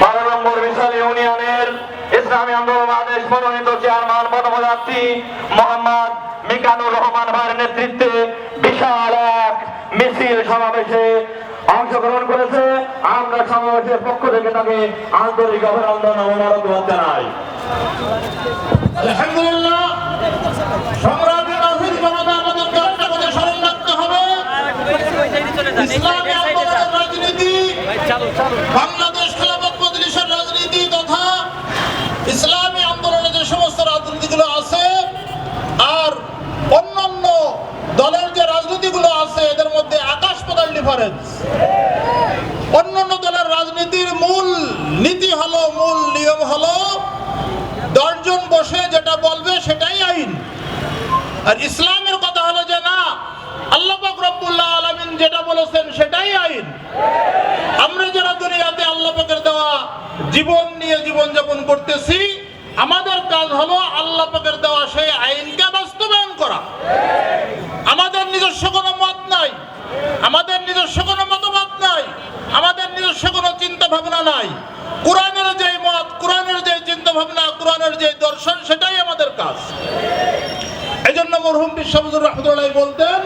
বারো নম্বর বিশাল ইউনিয়নের ইসলামী আন্দোলন আদেশ চেয়ারম্যান পদপ্রার্থী মোহাম্মদ মিকানুর রহমান নেতৃত্বে বিশাল এক মিছিল সমাবেশে অংশগ্রহণ করেছে। আমরা সমাবেশের পক্ষ থেকে আন্তরিক অভিনন্দন ও মোবারকবাদ জানাই। আলহামদুলিল্লাহ। রাজনীতি ইসলামী আছে এদের মধ্যে ডিফারেন্স অন্যান্য দলের রাজনীতির মূল নীতি হলো, মূল নিয়ম বসে যেটা বলবে সেটাই আইন। আর ইসলামের কথা হলো যে না আল্লাহ পাক রব্বুল্লাহ আলামিন যেটা বলেছেন সেটাই আইন। আমরা যারা দুনিয়াতে আল্লাহ পাকের দেওয়া জীবন নিয়ে জীবন যাপন করতেছি, আমাদের কাজ হলো আল্লাহ পাকের দেওয়া সেই আইনকে বাস্তবায়ন করা। আমাদের নিজস্ব কোনো মত নাই, আমাদের নিজস্ব কোনো মতবাদ নাই, আমাদের নিজস্ব কোনো চিন্তা ভাবনা নাই। কোরআনের যে মত, কোরআনের যে চিন্তা ভাবনা কোরআনের যে দর্শন, সেটাই আমাদের কাজ। এই জন্য মরহুম বিশ্ববজুর রহমতুল্লাহ বলতেন